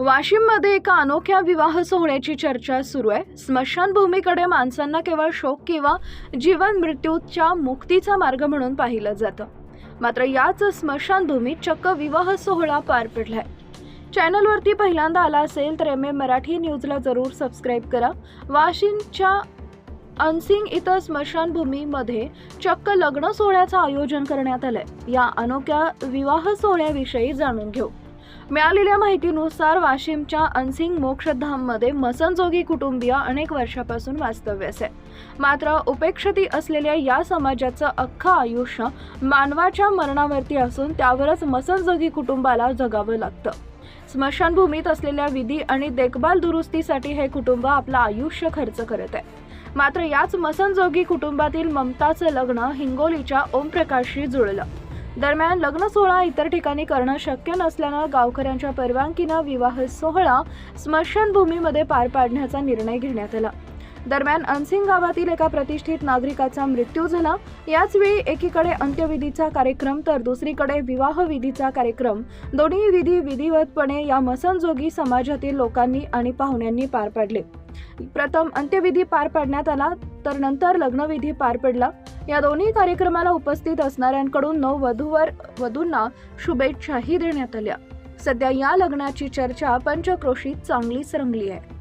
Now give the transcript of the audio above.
वाशिममध्ये एका अनोख्या विवाह सोहळ्याची चर्चा सुरू आहे. स्मशानभूमीकडे माणसांना केवळ शोक किंवा जीवन मृत्यूच्या मुक्तीचा मार्ग म्हणून पाहिलं जातं. मात्र याच स्मशानभूमीत चक्क विवाह सोहळा पार पडलाय. चॅनलवरती पहिल्यांदा आला असेल तर एम ए मराठी न्यूजला जरूर सबस्क्राईब करा. वाशिमच्या अनसिंग इथं स्मशानभूमीमध्ये चक्क लग्न सोहळ्याचं आयोजन करण्यात आलंय. या अनोख्या विवाह सोहळ्याविषयी जाणून घेऊ. मिळालेल्या माहितीनुसार वाशिमच्या अनसिंग मोक्षधाममध्ये मसनजोगी कुटुंबीय अनेक वर्षापासून वास्तव्यास आहे मात्र उपेक्षिती असलेल्या या समाजाचं अख्खं आयुष्य मानवाच्या मरणावरती असून त्यावरच मसनजोगी कुटुंबाला जगावं लागतं. स्मशानभूमीत असलेल्या विधी आणि देखभाल दुरुस्तीसाठी हे कुटुंब आपलं आयुष्य खर्च करत आहे. मात्र याच मसनजोगी कुटुंबातील ममताचं लग्न हिंगोलीच्या ओमप्रकाशशी जुळलं. दरम्यान लग्न सोहळा इतर ठिकाणी करणं शक्य नसल्यानं गावकऱ्यांच्या परवानगीनं विवाह सोहळा स्मशानभूमीमध्ये पार पाडण्याचा निर्णय घेण्यात आला. दरम्यान अनसिंग गावातील एका प्रतिष्ठित नागरिकाचा मृत्यू झाला. याचवेळी एकीकडे अंत्यविधीचा कार्यक्रम तर दुसरीकडे विवाह विधीचा कार्यक्रम. दोन्ही विधी विधिवतपणे या मसनजोगी समाजातील लोकांनी आणि पाहुण्यांनी पार पाडले. प्रथम अंत्यविधी पार पाडण्यात आला तर नंतर लग्नविधी पार पडला. या दोन्ही कार्यक्रमाला उपस्थित असणाऱ्यांकडून नऊ वधूवर वधूंना शुभेच्छाही देण्यात आल्या. सध्या या लग्नाची चर्चा पंचक्रोशीत चांगलीच रंगली आहे.